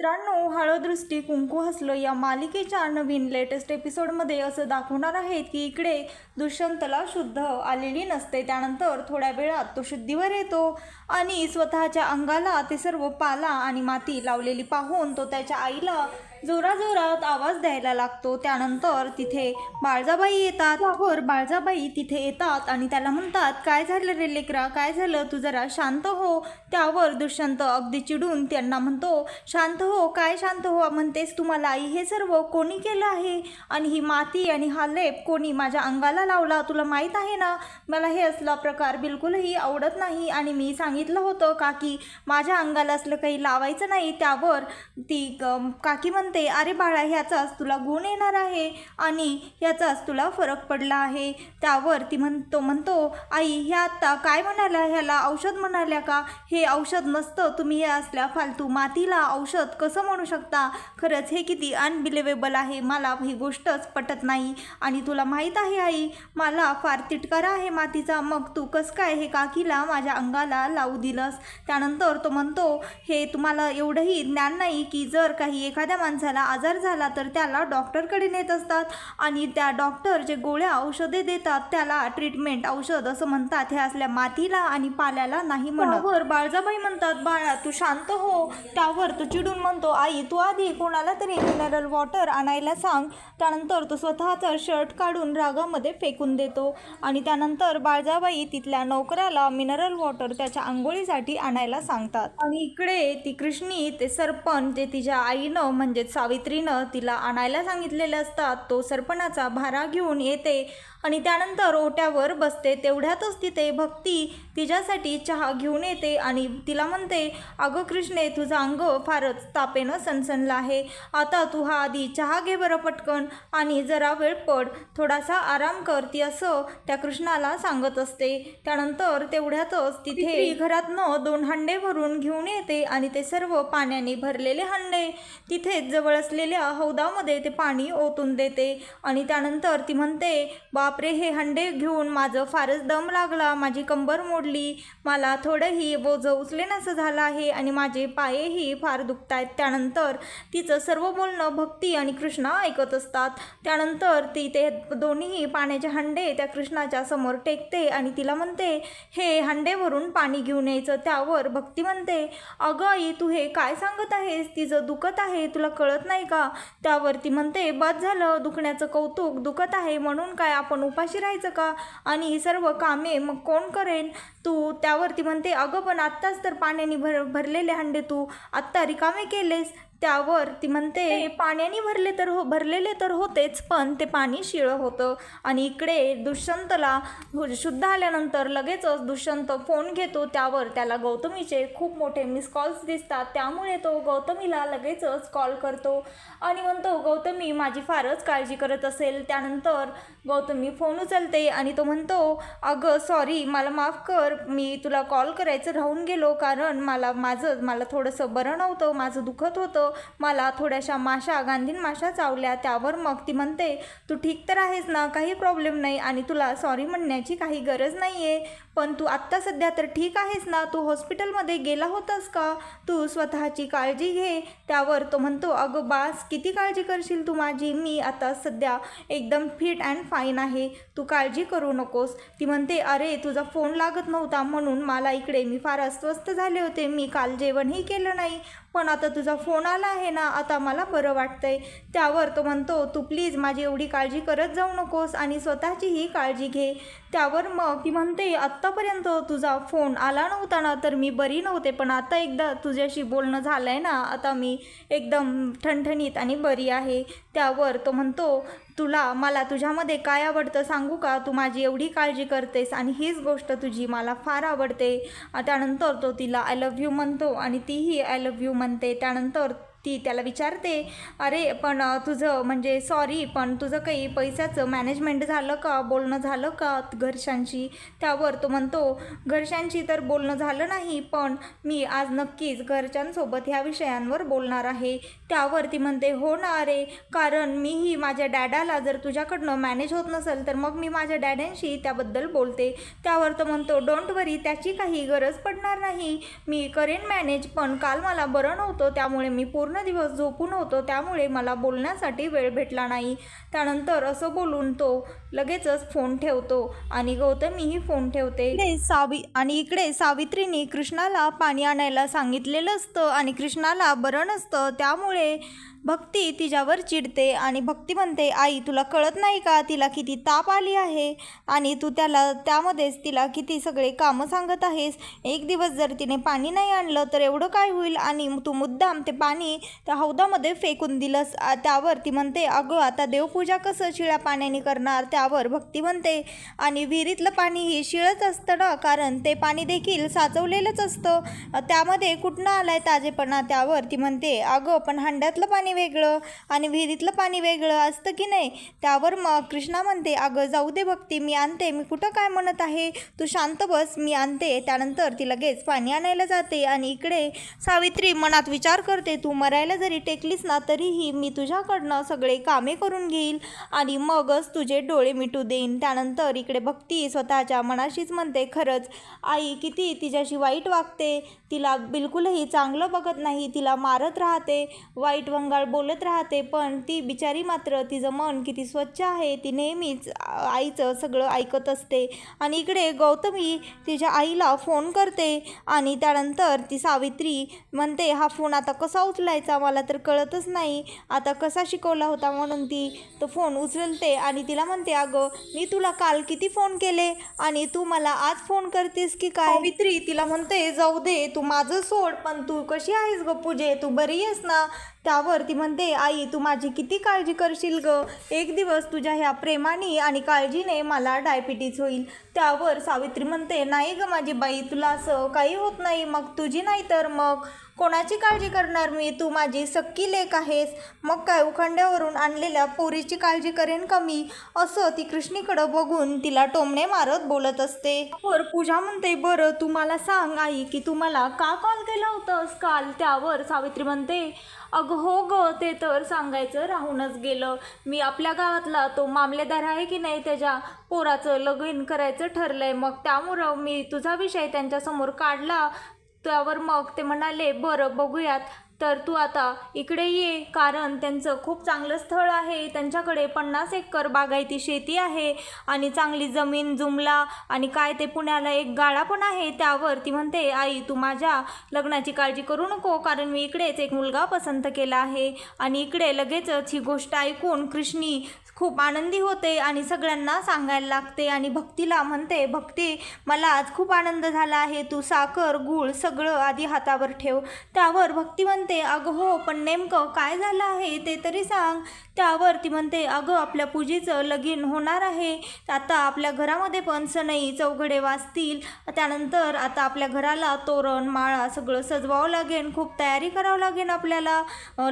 मित्रांनो हळदृष्टी कुंकू हसलं या मालिकेच्या नवीन लेटेस्ट एपिसोडमध्ये असं दाखवणार आहेत की इकडे दुष्यंतला शुद्ध आलेली नसते. त्यानंतर थोड्या वेळात तो शुद्धीवर येतो आणि स्वतःच्या अंगाला ते सर्व पाला आणि माती लावलेली पाहून तो त्याच्या आईला जोराजोरात आवाज द्यायला लागतो. त्यानंतर तिथे बाळजाबाई येतात. त्यावर बाळजाबाई तिथे येतात आणि त्याला म्हणतात काय झालं रे लेकरा? काय झालं? तू जरा शांत हो. त्यावर दुष्यंत अगदी चिडून त्यांना म्हणतो शांत हो. काय शांत हो? म्हणतेस तुम्हाला आई हे सर्व कोणी केलं आहे? आणि ही माती आणि हा लेप कोणी माझ्या अंगाला लावला? तुला माहीत आहे ना? मला हे असला प्रकार बिलकुलही आवडत नाही आणि मी सांगितलं होतं काकी माझ्या अंगाला असलं काही लावायचं नाही. त्यावर ती काकी काकी म्हणते अरे बाळा ह्याचाच तुला गुण येणार आहे आणि ह्याचाच तुला फरक पडला आहे. त्यावर ती म्हणतो म्हणतो आई ह्या आत्ता काय म्हणाल्या ह्याला औषध म्हणाल्या का? हे औषध नसतं तुम्ही हे असल्या फालतू मातीला औषध कसं म्हणू शकता? खरंच हे किती अनबिलेवेबल आहे. मला ही गोष्टच पटत नाही आणि तुला माहीत आहे आई मला फार तिटकारा आहे मातीचा. मग तू कसं काय हे काकीला माझ्या अंगाला लावू दिलंस? त्यानंतर तो म्हणतो हे तुम्हाला एवढंही ज्ञान नाही की जर काही एखाद्या माणसाला आजार झाला तर त्याला डॉक्टरकडे नेत असतात. आणि त्या डॉक्टर जे गोळ्या औषधे देतात त्याला ट्रीटमेंट औषध असं म्हणतात. हे असल्या मातीला आणि पाल्याला नाही म्हणत. बाळजाबाई म्हणतात बाळा तू शांत हो. त्यावर तो चिडून म्हणतो आई तू आधी कोणाला तरी मिनरल वॉटर आणायला सांग. त्यानंतर तो स्वतःचा शर्ट काढून रागामध्ये फेकून देतो. आणि त्यानंतर बाळजाबाई तिथल्या नोकराला मिनरल वॉटर त्याच्या आंघोळीसाठी आणायला सांगतात. आणि इकडे ती कृष्णी ते सरपंच जे तिच्या आईनं म्हणजेच सावित्रीनं तिला आणायला सांगितलेले असतात तो सरपणाचा भारा घेऊन येते आणि त्यानंतर ओट्यावर बसते. तेवढ्यातच तिथे भक्ती तिच्यासाठी चहा घेऊन येते आणि तिला म्हणते अगं कृष्णे तुझं अंग फारच तापेनं सनसनलं आहे. आता तू हा आधी चहा घे बरं पटकन आणि जरा वेळ पड. थोडासा आराम कर. ती असं त्या कृष्णाला सांगत असते. त्यानंतर तेवढ्यातच तिथे घरातनं दोन हंडे भरून घेऊन येते आणि ते सर्व पाण्याने भरलेले हंडे तिथेच जवळ असलेल्या हौदामध्ये ते पाणी ओतून देते आणि त्यानंतर ती म्हणते बापरे हे हंडे घेऊन माझं फारच दम लागला. माझी कंबर मोडली. मला थोडंही बोझं उचलेनासं झालं आहे आणि माझे पायही फार दुखत आहेत त्यानंतर तिचं सर्व बोलणं भक्ती आणि कृष्णा ऐकत असतात. त्यानंतर ती ते दोन्ही पाण्याचे हंडे त्या कृष्णाच्या समोर टेकते आणि तिला म्हणते हे हंडे भरून पाणी घेऊन यायचं त्यावर भक्ती म्हणते. अगं आई तू हे काय सांगत आहेस? तिचं दुखत आहे तुला कळत नाही का? त्यावरती म्हणते बस झालं दुखण्याचं कौतुक दुखत आहे म्हणून काय आपण उपाशी राहायचं का? आणि ही सर्व कामे मग कोण करेन तू त्यावरती म्हणते अगं पण आत्ताच तर पाण्याने भर भरलेले हंडे तू आत्ता रिकामे केलेस. त्यावर ती म्हणते पाण्याने भरले तर हो भरलेले तर होतेच पण ते पाणी शिळं होतं. आणि इकडे दुष्यंतला शुद्ध आल्यानंतर लगेचच दुष्यंत फोन घेतो त्यावर. त्याला गौतमीचे खूप मोठे मिस कॉल्स दिसतात. त्यामुळे तो गौतमीला लगेचच कॉल करतो आणि म्हणतो गौतमी माझी फारच काळजी करत असेल. त्यानंतर गौतमी फोन उचलते आणि तो म्हणतो अगं सॉरी मला माफ कर. मी तुला कॉल करायचं राहून गेलो कारण मला माझं मला थोडंसं बरं नव्हतं माझं दुखत होतं. मला थोड्याशा माशा गांधीन माशा चावल्या. त्यावर मग ती म्हणते तू ठीक तर आहेस ना काही प्रॉब्लेम नाही आणि तुला सॉरी म्हणण्याची काही गरज नाही आहे पण तू आत्ता सध्या तर ठीक आहेस ना? तू हॉस्पिटलमध्ये गेला होतास का? तू स्वतःची काळजी घे. त्यावर तो म्हणतो अगं बास किती काळजी करशील तू माझी? मी आता सध्या एकदम फिट अँड फाईन आहे. तू काळजी करू नकोस. ती म्हणते अरे तुझा फोन लागत नव्हता म्हणून मला इकडे मी फार अस्वस्थ झाले होते. मी काल जेवणही केलं नाही. पण आता तुझा फोन आला आहे ना? आता मला बरं वाटतंय. त्यावर तो म्हणतो तू प्लीज माझी एवढी काळजी करत जाऊ नकोस आणि स्वतःचीही काळजी घे. त्यावर मग ती म्हणते आत्तापर्यंत तुझा फोन आला नव्हता ना तर मी बरी नव्हते पण आता एकदा तुझ्याशी बोलणं झालं आहे ना आता मी एकदम ठणठणीत आणि बरी आहे. त्यावर तो म्हणतो तुला मला तुझ्यामध्ये काय आवडतं सांगू का? तू माझी एवढी काळजी करतेस आणि हीच गोष्ट तुझी मला फार आवडते. त्यानंतर तो तिला आय लव्ह यू म्हणतो आणि तीही आय लव्ह यू म्हणते. त्यानंतर ती त्याला विचारते अरे पण तुझं म्हणजे सॉरी पण तुझं काही पैशाचं मॅनेजमेंट झालं का? बोलणं झालं का घरच्यांशी? त्यावर तो म्हणतो घरच्यांशी तर बोलणं झालं नाही पण मी आज नक्कीच घरच्यांसोबत ह्या विषयांवर बोलणार आहे. त्यावर ती म्हणते हो ना अरे कारण मीही माझ्या डॅडाला जर तुझ्याकडनं मॅनेज होत नसेल तर मग मी माझ्या डॅड्यांशी त्याबद्दल बोलते. त्यावर तो म्हणतो डोंट वरी त्याची काही गरज पडणार नाही. मी करेन मॅनेज पण काल मला बरं नव्हतं त्यामुळे मी पूर्ण पूर्ण दिवस झोपून होतो त्यामुळे मला बोलण्यासाठी वेळ भेटला नाही. त्यानंतर असं बोलून तो लगेचच फोन ठेवतो आणि गौतमीही फोन ठेवते. सावी आणि इकडे सावित्रीने कृष्णाला पाणी आणायला सांगितलेलं असतं आणि कृष्णाला बरं नसतं त्यामुळे भक्ती तिच्यावर चिडते आणि भक्ती म्हणते आई तुला कळत नाही का तिला किती ताप आली आहे? आणि तू त्याला त्यामध्येच तिला किती सगळे कामं सांगत आहेस? एक दिवस जर तिने पाणी नाही आणलं तर एवढं काय होईल? आणि तू मुद्दाम ते पाणी त्या हौदामध्ये फेकून दिलंस. त्यावर ती म्हणते अगं आता देवपूजा कसं शिळ्या पाण्याने करणार? त्यावर भक्ती म्हणते. आणि विहिरीतलं पाणी ही शिळच असतं ना कारण ते पाणी देखील साचवलेलंच असतं. त्यामध्ये कुठनं आलाय ताजेपणा? त्यावर ती म्हणते अगं पण हंड्यातलं पाणी वेगळं आणि विहिरीतलं पाणी वेगळं असतं की नाही? त्यावर मग कृष्णा म्हणते अगं जाऊ दे भक्ती मी आणते. मी कुठं काय म्हणत आहे? तू शांत बस मी आणते. त्यानंतर ती लगेच पाणी आणायला जाते आणि इकडे सावित्री मनात विचार करते तू मरायला जरी टेकलीस ना तरीही मी तुझ्याकडनं सगळे कामे करून घेईल आणि मगच तुझे डोळे मिटू देईन. त्यानंतर इकडे भक्ती स्वतःच्या मनाशीच म्हणते खरंच आई किती तिच्याशी वाईट वागते. तिला बिलकुलही चांगलं बघत नाही. तिला मारत राहते. वाईट वंगाळ बोलत राहते पण ती बिचारी मात्र तिचं मन किती स्वच्छ आहे ती नेहमीच आईचं सगळं ऐकत असते. आणि इकडे गौतमी तिच्या आईला फोन करते आणि त्यानंतर ती सावित्री म्हणते हा फोन आता कसा उचलायचा? मला तर कळतच नाही. आता कसा शिकवला होता? म्हणून ती तो फोन उचलते आणि तिला म्हणते अगं मी तुला काल किती फोन केले आणि तू मला आज फोन करतेस की काय? सावित्री तिला म्हणते जाऊ दे तू माझं सोड पण तू कशी आहेस ग पूजे? तू बरी आहेस ना? त्यावर ती म्हणते आई तू माझी किती काळजी करशील ग? एक दिवस तुझ्या ह्या प्रेमाने आणि काळजीने मला डायबिटीज होईल. त्यावर सावित्री म्हणते नाही ग माझी बाई तुला असं काही होत नाही. मग तुझी नाही तर मग कोणाची काळजी करणार मी? तू माझी सक्की लेख आहेस. मग काय उखंड्यावरून आणलेल्या पोरीची काळजी करेन का मी? असं ती कृष्णीकडं बघून तिला टोमणे मारत बोलत असते. वर पूजा म्हणते बरं तू मला सांग आई की तू मला का कॉल केला होतास काल? त्यावर सावित्री म्हणते अगं हो ग ते तर सांगायचं राहूनच गेलं. मी आपल्या गावातला तो मामलेदार आहे की नाही त्याच्या पोराचं लगीन करायचं ठरलंय. मग त्यामुळं मी तुझा विषय त्यांच्यासमोर काढला. त्यावर मग ते म्हणाले बरं बघूयात. तर तू आता इकडे ये कारण त्यांचं खूप चांगलं स्थळ आहे. त्यांच्याकडे पन्नास एकर बागायती शेती आहे आणि चांगली जमीन जुमला आणि काय ते पुण्याला एक गाळा पण आहे. त्यावर ती म्हणते आई तू माझ्या लग्नाची काळजी करू नको कारण मी इकडेच एक मुलगा पसंत केला आहे. आणि इकडे लगेचच ही गोष्ट ऐकून कृष्णी खूप आनंदी होते आणि सगळ्यांना सांगायला लागते आणि भक्तीला म्हणते भक्ती मला आज खूप आनंद झाला आहे. तू साखर गूळ सगळं आधी हातावर ठेव. त्यावर भक्ती म्हणते अगं हो पण नेमकं काय झालं आहे ते तरी सांग. त्यावर ती म्हणते अगं आपल्या पूजेचं लगीन होणार आहे. आता आपल्या घरामध्ये पण सनई चौघडे वाजतील त्यानंतर आता आपल्या घराला तोरण माळा सगळं सजवावं लागेल खूप तयारी करावं लागेल आपल्याला.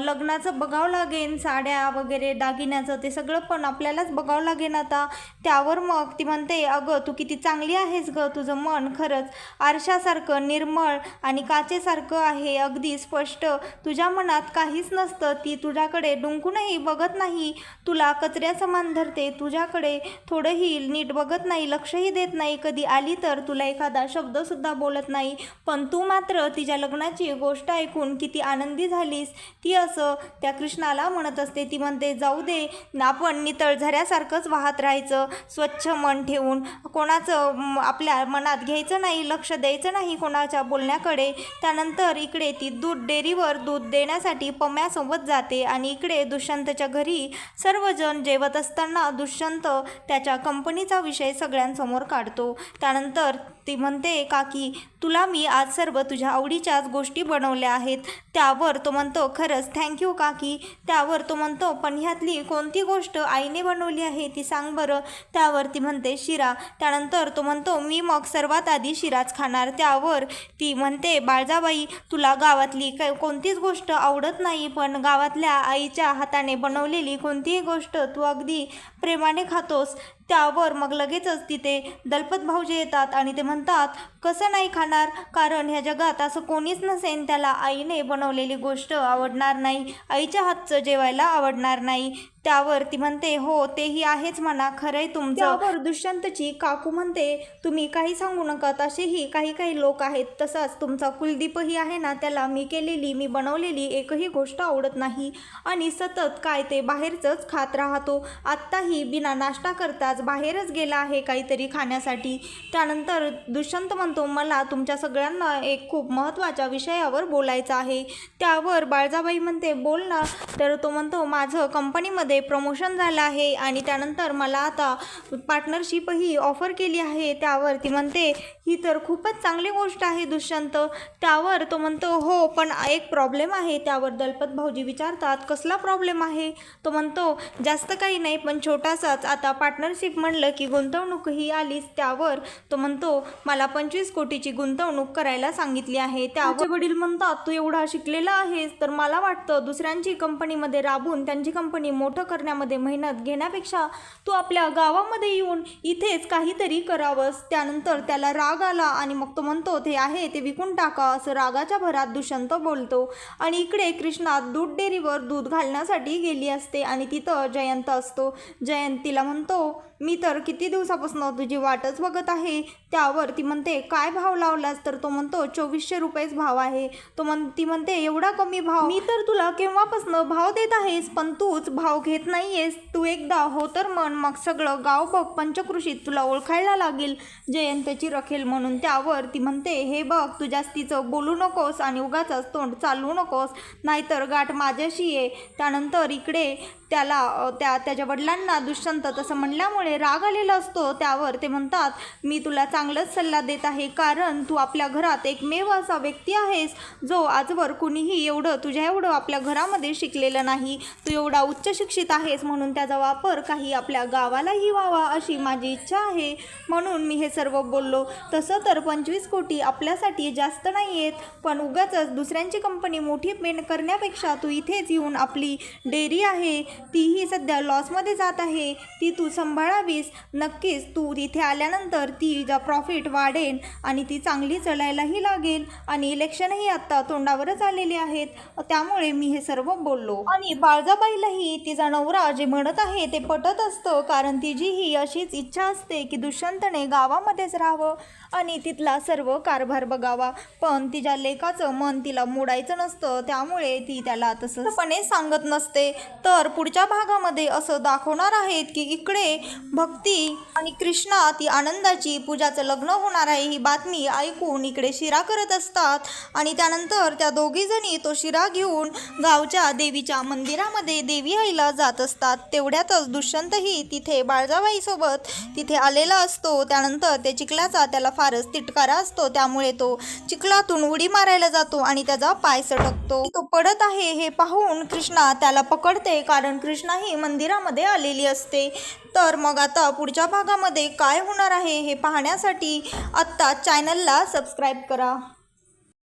लग्नाचं बघावं लागेल साड्या वगैरे दागिन्याचं ते सगळं पण आपल्यालाच बघावं लागेल आता. त्यावर मग ती म्हणते अगं तू किती चांगली आहेस गं. तुझं मन खरंच आरशासारखं निर्मळ आणि काचेसारखं आहे. अगदी स्पष्ट तुझ्या मनात काहीच नसतं ती तुझ्याकडे डुंकूनही बघत नाही. तुला कचऱ्या समान धरते तुझ्याकडे थोडंही नीट बघत नाही लक्षही देत नाही. कधी आली तर तुला एखादा शब्दसुद्धा बोलत नाही. पण तू मात्र तिच्या लग्नाची गोष्ट ऐकून किती आनंदी झालीस. ती असं त्या कृष्णाला म्हणत असते ती म्हणते जाऊ दे आपण नितळ झऱ्यासारखंच वाहत राहायचं. स्वच्छ मन ठेवून कोणाचं आपल्या मनात घ्यायचं नाही लक्ष द्यायचं नाही कोणाच्या बोलण्याकडे. त्यानंतर इकडे ती दूध डेअरीवर दूध देण्यासाठी पम्यासोबत जाते आणि इकडे दुष्यंतच्या घरी सर्वजण जेवत असताना दुष्यंत त्याच्या कंपनीचा विषय सगळ्यांसमोर काढतो. त्यानंतर ती म्हणते काकी तुला मी आज सर्व तुझ्या आवडीच्याच गोष्टी बनवल्या आहेत. त्यावर तो म्हणतो खरंच थँक्यू काकी. त्यावर तो म्हणतो पण ह्यातली कोणती गोष्ट आईने बनवली आहे ती सांग बरं. त्यावर ती म्हणते शिरा. त्यानंतर तो म्हणतो मी मग सर्वात आधी शिराच खाणार. त्यावर ती म्हणते बाळजाबाई तुला गावातली काय कोणतीच गोष्ट आवडत नाही पण गावातल्या आईच्या हाताने बनवलेली कोणतीही गोष्ट तू अगदी प्रेमाने खातोस त्यावर मग लगेचच तिथे दलपत भाऊजी येतात आणि ते म्हणतात कसं नाही खाणार? कारण ह्या जगात असं कोणीच नसेन त्याला आईने बनवलेली गोष्ट आवडणार नाही आईच्या हातचं जेवायला आवडणार नाही. त्यावर ती म्हणते हो तेही आहेच म्हणा खरंय तुमचं. दुष्यंतची काकू म्हणते तुम्ही काही सांगू नका तसेही काही काही लोक आहेत तसाच तुमचा कुलदीपही आहे ना त्याला मी केलेली मी बनवलेली एकही गोष्ट आवडत नाही आणि सतत काय ते बाहेरचंच खात राहतो. आत्ताही बिना नाश्ता करताच बाहेरच गेला आहे काहीतरी खाण्यासाठी. त्यानंतर दुष्यंत म्हणतो मला तुमच्या सगळ्यांना एक खूप महत्त्वाच्या विषयावर बोलायचं आहे. त्यावर बाळजाबाई म्हणते बोल ना. तर तो म्हणतो माझं कंपनीमध्ये प्रमोशन झालं आहे आणि त्यानंतर मला आता पार्टनरशिपही ऑफर केली आहे. त्यावर ती म्हणते ही तर खूपच चांगली गोष्ट आहे दुष्यंत. त्यावर तो म्हणतो हो पण एक प्रॉब्लेम आहे. त्यावर दलपत भाऊजी विचारतात कसला प्रॉब्लेम आहे? तो म्हणतो जास्त काही नाही पण छोटासाच. आता पार्टनरशिप म्हणलं की गुंतवणूक ही आलीच त्यावर. तो म्हणतो मला पंचवीस कोटीची गुंतवणूक करायला सांगितली आहे. त्यावर वडील म्हणतात तू एवढा शिकलेला आहेस तर मला वाटतं दुसऱ्यांची कंपनीमध्ये राबून त्यांची कंपनी मोठं करण्यामध्ये मेहनत घेण्यापेक्षा तू आपल्या गावामध्ये येऊन इथेच काहीतरी करावंस. त्यानंतर त्याला राग आला आणि मग तो म्हणतो ते आहे ते विकून टाका. असं रागाच्या भरात दुष्यंत बोलतो. आणि इकडे कृष्णा दूध डेअरीवर दूध घालण्यासाठी गेली असते आणि तिथं जयंत असतो. जयंत तिला म्हणतो मी तर किती दिवसापासून तुझी वाटच बघत आहे. त्यावर ती म्हणते काय भाव लावलास? तर तो म्हणतो चोवीसशे रुपयेच भाव आहे. तो म्हण ती म्हणते एवढा कमी भाव? मी तर तुला केव्हापासून भाव देत आहेस पण तूच भाव घेत नाहीयेस. तू एकदा हो तर म्हण मग सगळं गाव बघ. पंचकृषीत तुला ओळखायला लागेल. जयंतची रखेल म्हणून त्यावर ती म्हणते हे बघ तू जास्तीचं बोलू नकोस आणि उगाच तोंड चालवू नकोस. नाहीतर गाठ माझ्याशी ये. त्यानंतर इकडे त्याला त्या त्याच्या वडिलांना दुष्यंत तसं म्हणल्यामुळे राग आलेला असतो त्यावर ते म्हणतात मी तुला चांगलाच सल्ला देत आहे कारण तू आपल्या घरात एकमेव असा व्यक्ती आहेस जो आजवर कुणीही एवढं तुझ्या एवढं आपल्या घरामध्ये शिकलेलं नाही. तू एवढा उच्च शिक्षित आहेस म्हणून त्याचा वापर काही आपल्या गावालाही व्हावा अशी माझी इच्छा आहे म्हणून मी हे सर्व बोललो. तसं तर पंचवीस कोटी आपल्यासाठी जास्त नाही आहेत पण उगाच दुसऱ्यांची कंपनी मोठी पेंट करण्यापेक्षा तू इथेच येऊन आपली डेअरी आहे. तीही सध्या लॉसमध्ये जात आहे. ती तू सांभाळावीस नक्कीच तू तिथे आल्यानंतर तिचा प्रॉफिट वाढेल आणि ती चांगली चलायलाही लागेल आणि इलेक्शनही आत्ता तोंडावरच आलेली आहेत. त्यामुळे मी हे सर्व बोललो. आणि बाळजाबाईलाही तिचा नवरा जे म्हणत आहे ते पटत असतं कारण तिचीही अशीच इच्छा असते की दुष्यंतने गावामध्येच राहावं आणि तिथला सर्व कारभार बघावा. पण तिच्या लेकाचं मन तिला मोडायचं नसतं त्यामुळे ती त्याला तसंपणे सांगत नसते. तर पुढच्या भागामध्ये असं दाखवणार आहेत की इकडे भक्ती आणि कृष्णा ती आनंदाची पूजाचं लग्न होणार आहे ही बातमी ऐकून इकडे शिरा करत असतात. आणि त्यानंतर त्या दोघीजणी तो शिरा घेऊन गावच्या देवीच्या मंदिरामध्ये देवी आईला जात असतात. तेवढ्यातच दुष्यंतही तिथे बाळजाबाईसोबत तिथे आलेला असतो. त्यानंतर ते चिखलाचा त्याला फारच तिटकारा असतो. त्यामुळे तो चिखलातून उडी मारायला जातो आणि त्याचा पाय सटकतो. तो पडत आहे हे पाहून कृष्णा त्याला पकडते कारण कृष्णा ही मंदिरामध्ये आलेली असते. तर मग आता पुढच्या भागामध्ये काय होणार आहे हे पाहण्यासाठी आत्ता चॅनलला सबस्क्राईब करा.